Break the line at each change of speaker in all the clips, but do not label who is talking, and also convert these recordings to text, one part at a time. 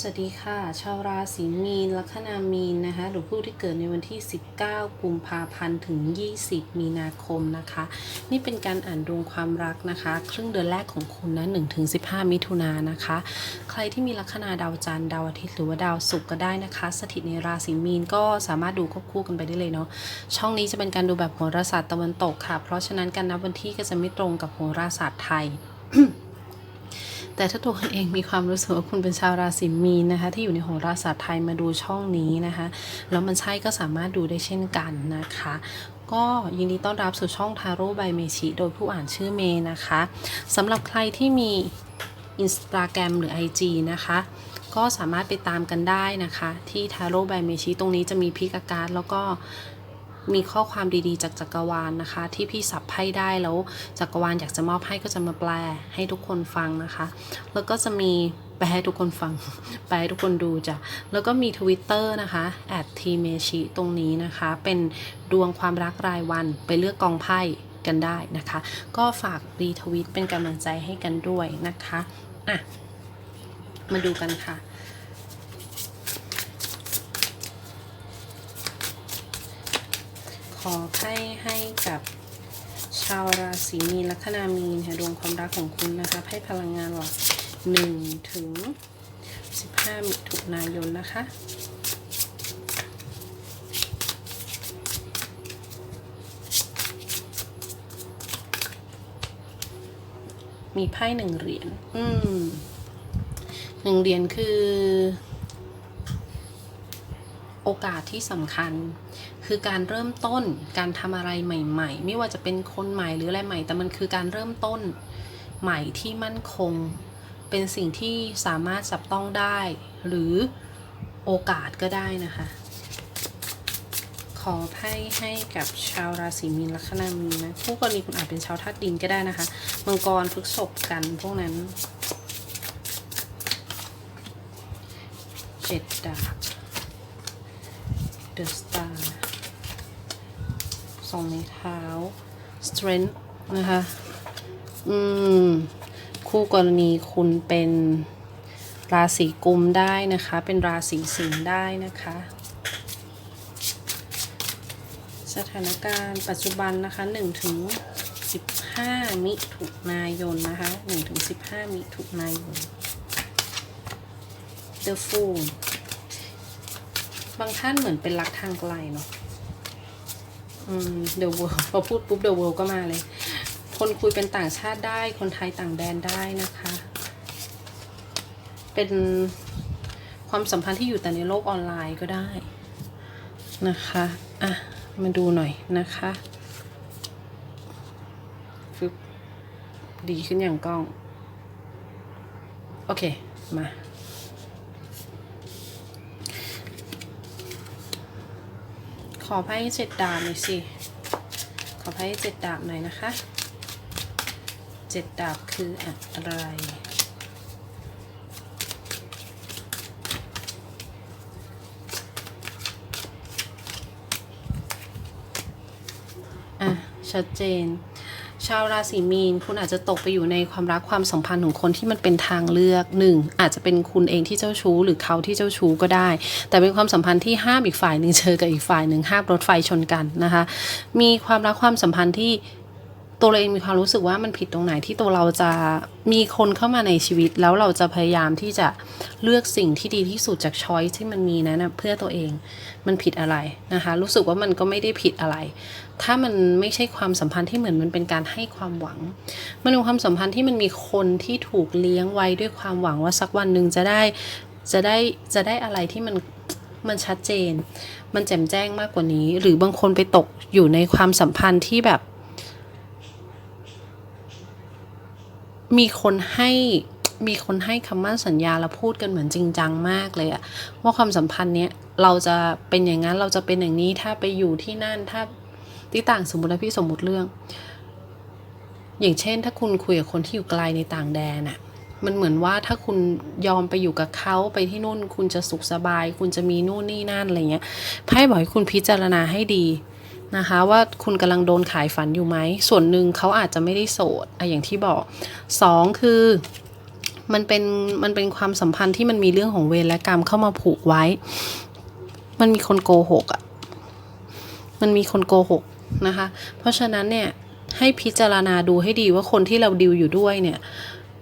สวัสดีค่ะ ชาวราศีมีน ลัคนามีนนะคะหรือผู้ที่เกิดในวันที่ 19 กุมภาพันธ์ถึง 20 มีนาคมนะคะ นี่เป็นการอ่านดวงความรักนะคะ ครึ่งเดือนแรกของคุณนะ1-15 มิถุนายนนะคะ ใครที่มีลัคนาดาวจันทร์ดาวอาทิตย์หรือว่าดาวศุกร์ก็ได้นะคะ สถิตในราศีมีนก็สามารถดูควบคู่กันไปได้เลยเนาะช่องนี้จะเป็นการดูแบบโหราศาสตร์ตะวันตกค่ะ เพราะฉะนั้นการนับวันที่ก็จะไม่ตรงกับโหราศาสตร์ไทย แต่ถ้าตัวคุณเองมีความรู้สึกว่าคุณเป็นชาวราศีมีนนะคะที่อยู่ในโหราศาสตร์ไทยมาดูช่องนี้นะคะแล้วมันใช่ก็สามารถดูได้เช่นกันนะคะก็ยินดีต้อนรับสู่ช่องทาโร่ใบเมชิโดยผู้อ่านชื่อเมย์นะคะสำหรับใครที่มี Instagram หรือ IG นะคะ ก็สามารถไปตามกันได้นะคะ ที่ทาโร่ใบเมชิตรงนี้จะมีพิกาการดแล้วก็ มีข้อความดีๆ จากจักรวาลนะคะ ที่พี่สับให้ได้แล้วจักรวาลอยากจะมอบให้ก็จะมาแปลให้ทุกคนฟังนะคะ แล้วก็จะมีแปลให้ทุกคนฟัง แปลให้ทุกคนดูจ้ะ แล้วก็มี Twitter นะคะแอดทีเมชิตรงนี้นะคะ เป็นดวงความรักรายวันไปเลือกกองไพ่กันได้นะคะ ก็ฝากรีทวิตเป็นกำลังใจให้กันด้วยนะคะ อะ มาดูกันค่ะ ข อให้ให้กับชาวราศีมีนลัคนามีนค่ะดวงความรักของคุณนะคะให้พลังงานหลักหนึ่งถึงสิบห้ามิถุนายนนะคะมีไพ่หนึ่งเหรียญ อืมหนึ่งเหรียญคือ โอกาสที่สำคัญ คือการเริ่มต้นการทำอะไรใหม่ ๆ ไม่ว่าจะเป็นคนใหม่หรืออะไรใหม่ แต่มันคือการเริ่มต้นใหม่ที่มั่นคง เป็นสิ่งที่สามารถจับต้องได้ หรือโอกาสก็ได้นะคะ ขอไพ่ให้กับชาวราศีมีนลัคนามีนนะผู้กรณีคุณอาจเป็นชาวธาตุดินก็ได้นะคะ มังกรพฤษภกันพวกนั้นเจ็ดดาบ The Star สองในเท้า Strength นะคะ อืม คู่กรณีคุณเป็นราศีกุมได้นะคะ เป็นราศีสิงห์ได้นะคะ สถานการณ์ปัจจุบันนะคะ1ถึง15 มิถุนายนนะคะ1ถึง15 มิถุนายน The Fool บางท่านเหมือนเป็นรักทางไกลเนาะ อืม The World พอพูดปุ๊บ The World ก็มาเลย คนคุยเป็นต่างชาติได้ คนไทยต่างแดนได้นะคะ เป็นความสัมพันธ์ที่อยู่แต่ในโลกออนไลน์ก็ได้นะคะ อะ มาดูหน่อยนะคะฟึบดีขึ้นอย่างกล้อง โอเค มา ขอไพ่เจ็ดดาบหน่อยสิ ขอไพ่เจ็ดดาบหน่อยนะคะเจ็ดดาบคืออะไรอะชัดเจน ชาวราศีมีน คุณอาจจะตกไปอยู่ในความรักความสัมพันธ์ของคนที่มันเป็นทางเลือกหนึ่งอาจจะเป็นคุณเองที่เจ้าชู้ หรือเขาที่เจ้าชู้ก็ได้ แต่เป็นความสัมพันธ์ที่ห้ามอีกฝ่ายหนึ่งเจอกับอีกฝ่ายหนึ่งห้ามรถไฟชนกันนะคะ มีความรักความสัมพันธ์ที่ ตัวเราเองมีความรู้สึกว่ามันผิดตรงไหนที่ตัวเราจะมีคนเข้ามาในชีวิต แล้วเราจะพยายามที่จะเลือกสิ่งที่ดีที่สุดจากช้อยที่มันมีนั้นนะเพื่อตัวเองมันผิดอะไรนะคะ รู้สึกว่ามันก็ไม่ได้ผิดอะไร ถ้ามันไม่ใช่ความสัมพันธ์ที่เหมือนมันเป็นการให้ความหวัง มันเป็นความสัมพันธ์ที่มันมีคนที่ถูกเลี้ยงไว้ด้วยความหวังว่าสักวันหนึ่งจะได้จะได้จะได้อะไรที่มันมันชัดเจน มันแจ่มแจ้งมากกว่านี้ หรือบางคนไปตกอยู่ในความสัมพันธ์ที่แบบ มีคนให้มีคนให้คำมั่นสัญญาแล้วพูดกันเหมือนจริงจังมากเลยอะว่าความสัมพันธ์เนี้ยเราจะเป็นอย่างนั้นเราจะเป็นอย่างนี้ถ้าไปอยู่ที่นั่นถ้าที่ต่างสมมตินะพี่สมมติเรื่อง อย่างเช่น ถ้าคุณคุยกับคนที่อยู่ไกลในต่างแดนอะมันเหมือนว่าถ้าคุณยอมไปอยู่กับเขาไปที่นู่น คุณจะสุขสบาย คุณจะมีนู่นนี่นั่นอะไรเงี้ยไพ่บอกให้คุณพิจารณาให้ดี นะคะว่าคุณกำลังโดนขายฝันอยู่ไหม ส่วนหนึ่งเขาอาจจะไม่ได้โสดอะอย่างที่บอกสองคือมันเป็นมันเป็นความสัมพันธ์ที่มันมีเรื่องของเวรและกรรมเข้ามาผูกไว้ มันมีคนโกหกอะ่ะ มันมีคนโกหกนะคะ เพราะฉะนั้นเนี่ยให้พิจารณาดูให้ดีว่าคนที่เราดิวอยู่ด้วยเนี่ย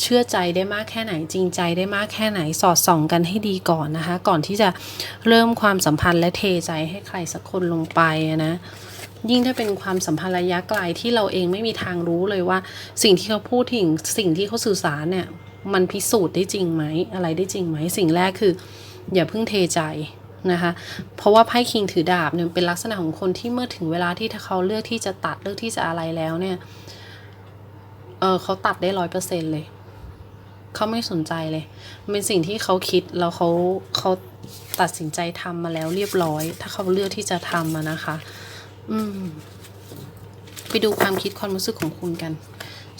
เชื่อใจได้มากแค่ไหนจริงใจได้มากแค่ไหนสอดส่องกันให้ดีก่อนนะคะ ก่อนที่จะเริ่มความสัมพันธ์และเทใจให้ใครสักคนลงไปนะ ยิ่งถ้าเป็นความสัมพันธ์ระยะไกลที่เราเองไม่มีทางรู้เลยว่า สิ่งที่เขาพูดถึงสิ่งที่เขาสื่อสารเนี่ยมันพิสูจน์ได้จริงไหมอะไรได้จริงไหมสิ่งแรกคือ อย่าเพิ่งเทใจนะคะเพราะว่าไพ่คิงถือดาบเนี่ยเป็นลักษณะของคนที่เมื่อถึงเวลาที่ถ้าเขาเลือกที่จะตัดเลือกที่จะอะไรแล้วเนี่ยเออเขาตัดได้ร้อยเปอร์เซ็นเลย เขาไม่สนใจเลยมันเป็นสิ่งที่เขาคิดแล้วเขาเขาตัดสินใจทำมาแล้วเรียบร้อย ถ้าเขาเลือกที่จะทำนะคะ อืม ไปดูความคิดความรู้สึกของคุณกัน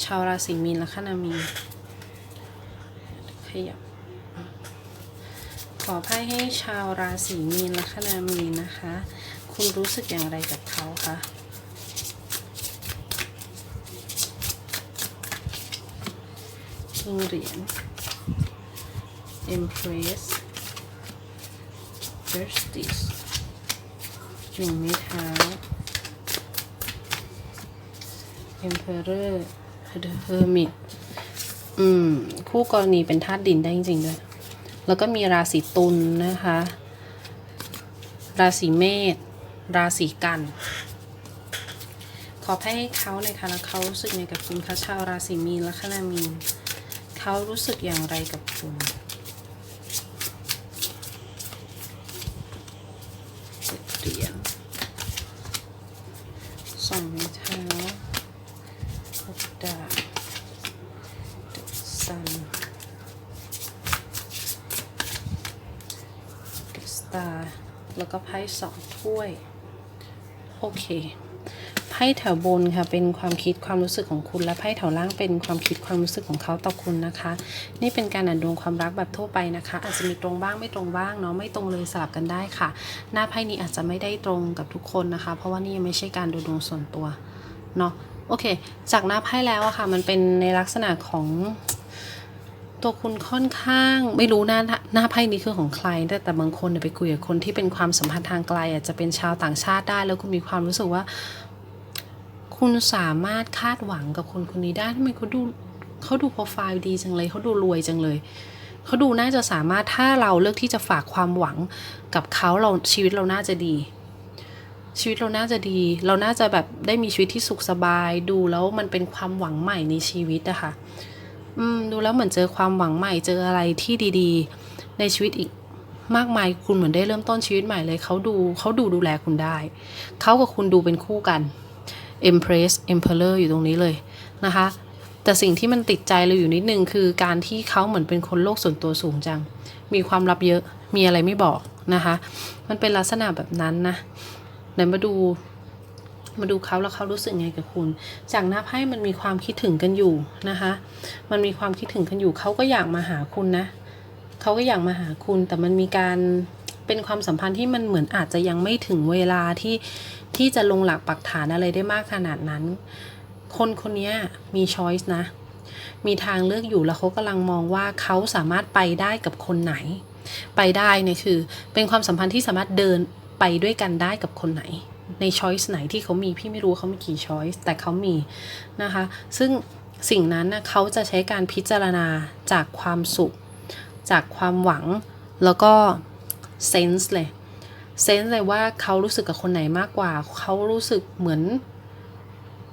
ชาวราศีมีนและคนามีนขยับขอไพ่ให้ชาวราศีมีนและคนามีนนะคะ คุณรู้สึกอย่างไรกับเขาคะคิงเหรียญ Empress Justice หนึ่งไม้เท้า Emperor The Hermit อืม คู่กรณีเป็นธาตุดินได้จริงๆด้วย แล้วก็มีราศีตุลนะคะ ราศีเมษ ราศีกัน ขอให้เขาเลยค่ะแล้วเขารู้สึกยังไงกับคุณคะชาวราศีมีนและคนามีนเขารู้สึกอย่างไรกับคุณเจ็ดเหรียญสองไม้เท้าหกดาบ The Sun The Star แล้วก็ไพ่ สองถ้วย โอเค ไพ่แถวบนค่ะ เป็นความคิดความรู้สึกของคุณ และไพ่แถวล่างเป็นความคิดความรู้สึกของเขาต่อคุณนะคะ นี่เป็นการอ่านดวงความรักแบบทั่วไปนะคะ อาจจะมีตรงบ้างไม่ตรงบ้างเนาะ ไม่ตรงเลยสลับกันได้ค่ะ หน้าไพ่นี้อาจจะไม่ได้ตรงกับทุกคนนะคะ เพราะว่านี่ยังไม่ใช่การดูดวงส่วนตัว เนาะ โอเค จากหน้าไพ่แล้วอะค่ะ มันเป็นในลักษณะของ ตัวคุณค่อนข้างไม่รู้หน้าหน้าไพ่นี้คือของใคร แต่แต่บางคนไปคุยกับคนที่เป็นความสัมพันธ์ทางไกลอาจจะเป็นชาวต่างชาติได้ แล้วคุณมีความรู้สึกว่า คุณสามารถคาดหวังกับคนคนนี้ได้ทำไมเขาดูเขาดูโปรไฟล์ดีจังเลยเขาดูรวยจังเลยเขาดูน่าจะสามารถถ้าเราเลือกที่จะฝากความหวังกับเขาเราชีวิตเราน่าจะดี ชีวิตเราน่าจะดี เราน่าจะแบบได้มีชีวิตที่สุขสบายดูแล้วมันเป็นความหวังใหม่ในชีวิตอะค่ะ อืมดูแล้วเหมือนเจอความหวังใหม่เจออะไรที่ดีๆ ในชีวิตอีกมากมายคุณเหมือนได้เริ่มต้นชีวิตใหม่เลยเขาดูเขาดูดูแลคุณได้ เขากับคุณดูเป็นคู่กัน Empress Emperor อยู่ตรงนี้เลยนะคะ แต่สิ่งที่มันติดใจเราอยู่นิดนึงคือการที่เขาเหมือนเป็นคนโลกส่วนตัวสูงจัง มีความลับเยอะมีอะไรไม่บอกนะคะ มันเป็นลักษณะแบบนั้นนะไหนมาดู มาดูเขาแล้วเขารู้สึกไงกับคุณ จากหน้าไพ่มันมีความคิดถึงกันอยู่นะคะ มันมีความคิดถึงกันอยู่เขาก็อยากมาหาคุณนะเขาก็อยากมาหาคุณ แต่มันมีการเป็นความสัมพันธ์ที่มันเหมือนอาจจะยังไม่ถึงเวลาที่ที่จะลงหลักปักฐานอะไรได้มากขนาดนั้น คนคนนี้มีช้อยส์นะ มีทางเลือกอยู่แล้วเขากำลังมองว่าเขาสามารถไปได้กับคนไหน ไปได้เนี่ยคือ เป็นความสัมพันธ์ที่สามารถเดินไปด้วยกันได้กับคนไหน ในช้อยส์ไหนที่เขามีพี่ไม่รู้เขามีกี่ช้อยส์แต่เขามีนะคะ ซึ่งสิ่งนั้นนะเขาจะใช้การพิจารณาจากความสุข จากความหวัง แล้วก็เซนส์เลยเซนส์เลยว่าเขารู้สึกกับคนไหนมากกว่า เขารู้สึกเหมือน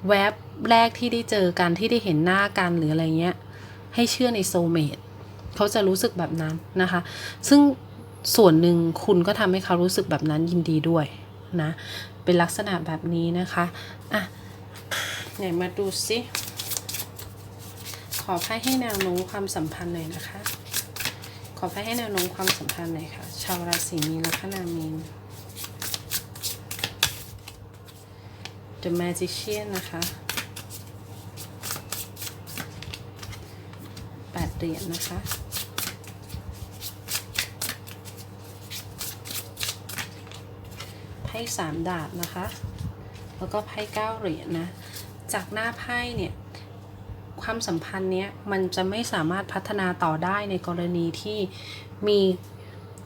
แวบแรกที่ได้เจอกันที่ได้เห็นหน้ากันหรืออะไรเงี้ย ให้เชื่อในโซเมดเขาจะรู้สึกแบบนั้นนะคะ ซึ่งส่วนหนึ่งคุณก็ทำให้เขารู้สึกแบบนั้นยินดีด้วยนะ เป็นลักษณะแบบนี้นะคะอะไหนมาดูสิขอไพ่ให้แนวโน้มความสัมพันธ์หน่อยนะคะ ขอไพ่ให้แนวโน้มความสัมพันธ์หน่อยค่ะ ชาวราศีมีนและคนามีน The Magician นะคะแปดเหรียญนะคะ พ่สามดาบนะคะ แล้วก็ไพ่เก้าเหรียญนะ จากหน้าไพ่เนี่ยคความสัมพันธ์เนี้ยมันจะไม่สามารถพัฒนาต่อได้ในกรณีที่มี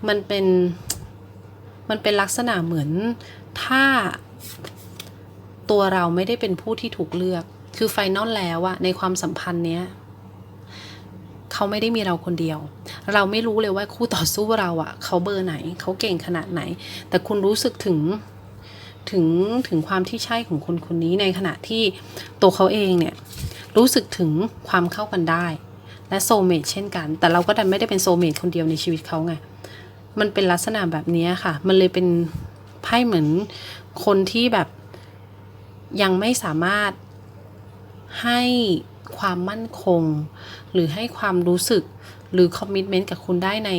มันเป็นมันเป็นลักษณะเหมือนถ้าตัวเราไม่ได้เป็นผู้ที่ถูกเลือก คือไฟนอลแล้วอะในความสัมพันธ์เนี้ยเขาไม่ได้มีเราคนเดียว เราไม่รู้เลยว่าคู่ต่อสู้เราอะเขาเบอร์ไหน เขาเก่งขนาดไหน แต่คุณรู้สึกถึงถึงถึงความที่ใช่ของคนคนนี้ในขณะที่ตัวเขาเองเนี่ยรู้สึกถึงความเข้ากันได้ และโซเมตเช่นกัน แต่เราก็ดันไม่ได้เป็นโซเมตคนเดียวในชีวิตเขาไงมันเป็นลักษณะแบบนี้ค่ะ มันเลยเป็นไพ่เหมือนคนที่แบบยังไม่สามารถให้ความมั่นคง หรือให้ความรู้สึก หรือคอมมิชเมนต์กับคุณได้ใน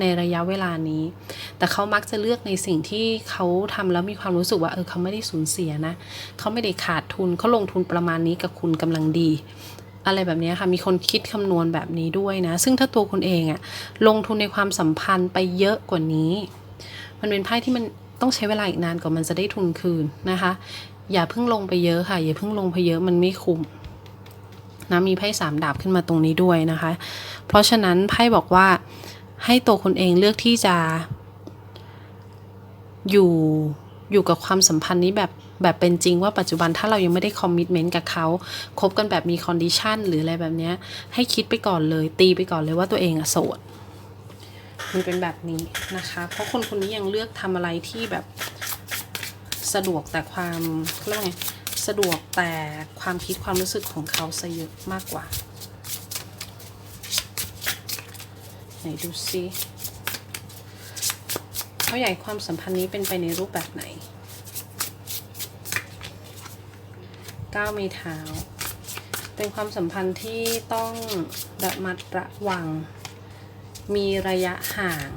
ในระยะเวลานี้ แต่เขามักจะเลือกในสิ่งที่เขาทำแล้วมีความรู้สึกว่าเออเขาไม่ได้สูญเสียนะเขาไม่ได้ขาดทุนเขาลงทุนประมาณนี้กับคุณกำลังดี อะไรแบบนี้ค่ะมีคนคิดคำนวณแบบนี้ด้วยนะ ซึ่งถ้าตัวคุณเองอะลงทุนในความสัมพันธ์ไปเยอะกว่านี้ มันเป็นไพ่ที่มันต้องใช้เวลาอีกนานกว่ามันจะได้ทุนคืนนะคะ อย่าเพิ่งลงไปเยอะค่ะ อย่าเพิ่งลงไปเยอะมันไม่คุ้มนะมีไพ่สามดาบขึ้นมาตรงนี้ด้วยนะคะ เพราะฉะนั้นไพ่บอกว่าให้ตัวคุณเองเลือกที่จะ อยู่อยู่กับความสัมพันธ์นี้แบบแบบเป็นจริงว่าปัจจุบันถ้าเรายังไม่ได้คอมมิชเมนต์กับเขาคบกันแบบมีคอนดิชันหรืออะไรแบบนี้ให้คิดไปก่อนเลย ตีไปก่อนเลยว่าตัวเองอะโสดมันเป็นแบบนี้นะคะ เพราะคนคนนี้ยังเลือกทำอะไรที่แบบสะดวกแต่ความเรียกว่าไงสะดวกแต่ความคิดความรู้สึกของเขาซะเยอะมากกว่า ไหนดูซิเขาใหญ่ความสัมพันธ์นี้เป็นไปในรูปแบบไหนก้าวม้เท้า เป็นความสัมพันธ์ที่ต้องระมัดระวัง มีระยะห่าง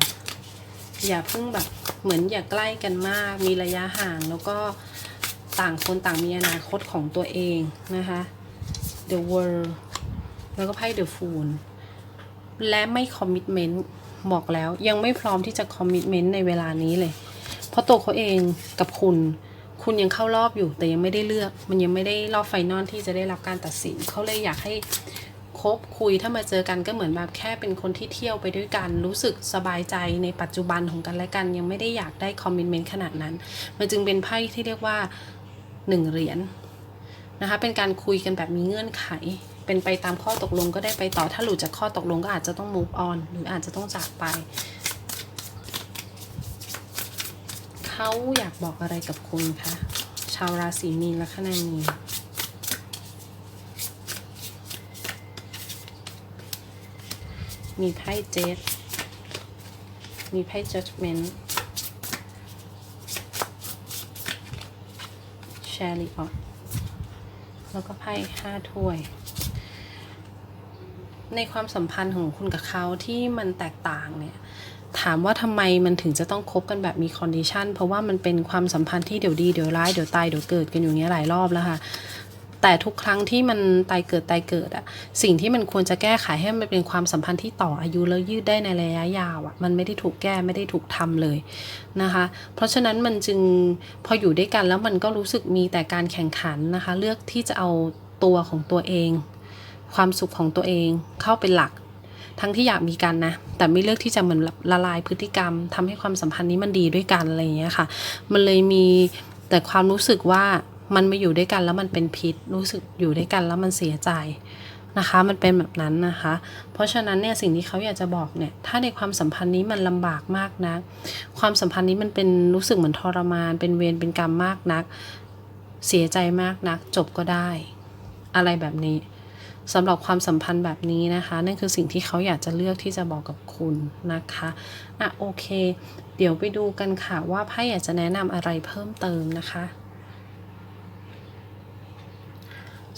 อย่าเพิ่งแบบเหมือนอย่าใกล้กันมาก มีระยะห่างแล้วก็ต่างคนต่างมีอนาคตของตัวเองนะคะ The World แล้วก็ไพ่ The Fool และไม่คอมมิชเมนต์บอกแล้วยังไม่พร้อมที่จะคอมมิชเมนต์ในเวลานี้เลย เพราะตัวเขาเองกับคุณ คุณยังเข้ารอบอยู่แต่ยังไม่ได้เลือก มันยังไม่ได้รอบไฟนอลที่จะได้รับการตัดสินเขาเลยอยากให้คบคุยถ้ามาเจอกันก็เหมือนแบบแค่เป็นคนที่เที่ยวไปด้วยกัน รู้สึกสบายใจในปัจจุบันของกันและกัน ยังไม่ได้อยากได้คอมมิชเมนต์ขนาดนั้น มันจึงเป็นไพ่ที่เรียกว่าหนึ่งเหรียญนะคะเป็นการคุยกันแบบมีเงื่อนไข เป็นไปตามข้อตกลงก็ได้ไปต่อถ้าหลุดจากข้อตกลงก็อาจจะต้อง move on หรืออาจจะต้องจากไป เขาอยากบอกอะไรกับคุณคะชาวราศีมีนและคณามีนมีไพ่เจ็ดมีไพ่ judgment แชร์ลีออแล้วก็ไพ่ห้าถ้วย ในความสัมพันธ์ของคุณกับเขาที่มันแตกต่างเนี่ยถามว่าทำไมมันถึงจะต้องคบกันแบบมีคอนดิชันเพราะว่ามันเป็นความสัมพันธ์ที่เดี๋ยวดีเดี๋ยวร้ายเดี๋ยวตายเดี๋ยวเกิดกันอยู่เนี้ยหลายรอบแล้วค่ะแต่ทุกครั้งที่มันตายเกิดตายเกิดอะสิ่งที่มันควรจะแก้ไขให้มันเป็นความสัมพันธ์ที่ต่ออายุแล้วยืดได้ในระยะยาวอะมันไม่ได้ถูกแก้ไม่ได้ถูกทำเลยนะคะ เพราะฉะนั้นมันจึงพออยู่ด้วยกันแล้วมันก็รู้สึกมีแต่การแข่งขันนะคะ เลือกที่จะเอาตัวของตัวเอง ความสุขของตัวเองเข้าเป็นหลัก ทั้งที่อยากมีกันนะ แต่ไม่เลือกที่จะเหมือนละลายพฤติกรรมทำให้ความสัมพันธ์นี้มันดีด้วยกันอะไรอย่างเงี้ยค่ะ มันเลยมีแต่ความรู้สึกว่ามันมาอยู่ด้วยกันแล้วมันเป็นพิษ รู้สึกอยู่ด้วยกันแล้วมันเสียใจนะคะ มันเป็นแบบนั้นนะคะ เพราะฉะนั้นเนี่ยสิ่งที่เขาอยากจะบอกเนี่ย ถ้าในความสัมพันธ์นี้มันลำบากมากนะความสัมพันธ์นี้มันเป็นรู้สึกเหมือนทรมาน เป็นเวรเป็นกรรมมากนัก เสียใจมากนัก จบก็ได้ อะไรแบบนี้ สำหรับความสัมพันธ์แบบนี้นะคะ นั่นคือสิ่งที่เขาอยากจะเลือกที่จะบอกกับคุณนะคะอะโอเค เดี๋ยวไปดูกันค่ะว่าไพ่อยากจะแนะนำอะไรเพิ่มเติมนะคะ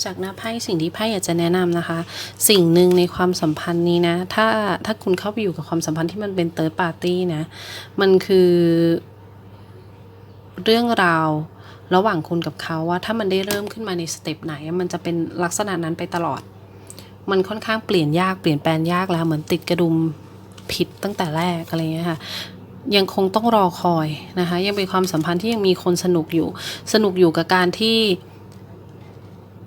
จากหน้าไพ่สิ่งที่ไพ่อยากจะแนะนำนะคะ สิ่งหนึ่งในความสัมพันธ์นี้นะ ถ้าถ้าคุณเข้าไปอยู่กับความสัมพันธ์ที่มันเป็นเติร์ดปาร์ตี้นะ มันคือเรื่องราวระหว่างคุณกับเขาว่าถ้ามันได้เริ่มขึ้นมาในสเต็ปไหน มันจะเป็นลักษณะนั้นไปตลอด มันค่อนข้างเปลี่ยนยากเปลี่ยนแปลงยากแล้ว เหมือนติดกระดุมผิดตั้งแต่แรกอะไรเงี้ยค่ะยังคงต้องรอคอยนะคะ ยังเป็นความสัมพันธ์ที่ยังมีคนสนุกอยู่ สนุกอยู่กับการที่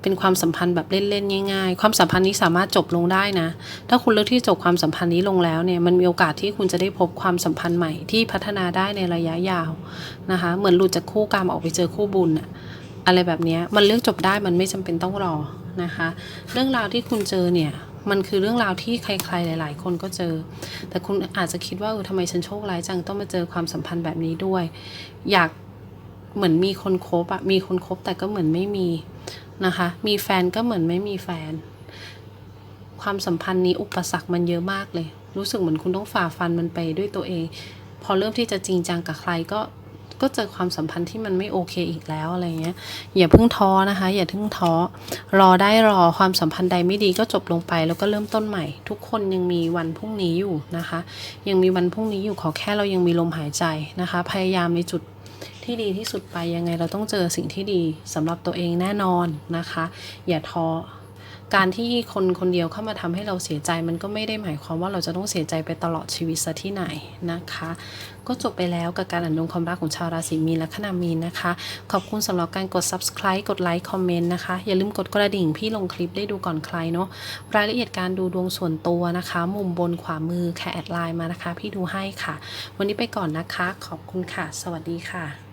เป็นความสัมพันธ์แบบเล่นๆง่ายๆ ความสัมพันธ์นี้สามารถจบลงได้นะ ถ้าคุณเลือกที่จบความสัมพันธ์นี้ลงแล้วเนี่ย มันมีโอกาสที่คุณจะได้พบความสัมพันธ์ใหม่ที่พัฒนาได้ในระยะยาวนะคะ เหมือนหลุดจากคู่กรรมออกไปเจอคู่บุญอะอะไรแบบนี้มันเลือกจบได้มันไม่จำเป็นต้องรอ นะคะ เรื่องราวที่คุณเจอเนี่ยมันคือเรื่องราวที่ใครๆหลาย ๆ คนก็เจอ แต่คุณอาจจะคิดว่าเออทำไมฉันโชคร้ายจังต้องมาเจอความสัมพันธ์แบบนี้ด้วย อยากเหมือนมีคนคบอะมีคนคบแต่ก็เหมือนไม่มีนะคะ มีแฟนก็เหมือนไม่มีแฟน ความสัมพันธ์นี้อุปสรรคมันเยอะมากเลย รู้สึกเหมือนคุณต้องฝ่าฟันมันไปด้วยตัวเอง พอเริ่มที่จะจริงจังกับใครก็ ก็เจอความสัมพันธ์ที่มันไม่โอเคอีกแล้วอะไรเงี้ยอย่าเพิ่งท้อนะคะ อย่าเพิ่งท้อรอได้รอความสัมพันธ์ใดไม่ดีก็จบลงไป แล้วก็เริ่มต้นใหม่ ทุกคนยังมีวันพรุ่งนี้อยู่นะคะ ยังมีวันพรุ่งนี้อยู่ขอแค่เรายังมีลมหายใจนะคะ พยายามในจุดที่ดีที่สุดไปยังไงเราต้องเจอสิ่งที่ดีสำหรับตัวเองแน่นอนนะคะ อย่าท้อ การที่คนคนเดียวเข้ามาทำให้เราเสียใจมันก็ไม่ได้หมายความว่าเราจะต้องเสียใจไปตลอดชีวิตซะที่ไหนนะคะ ก็จบไปแล้วกับการอ่านดวงความรักของชาวราศีมีนและคนามีนนะคะ ขอบคุณสำหรับการกด subscribe กดไลค์คอมเมนต์นะคะ อย่าลืมกดกระดิ่งพี่ลงคลิปได้ดูก่อนใครเนาะรายละเอียดการดูดวงส่วนตัวนะคะ มุมบนขวามือแคแอดไลน์มานะคะ พี่ดูให้ค่ะ วันนี้ไปก่อนนะคะ ขอบคุณค่ะ สวัสดีค่ะ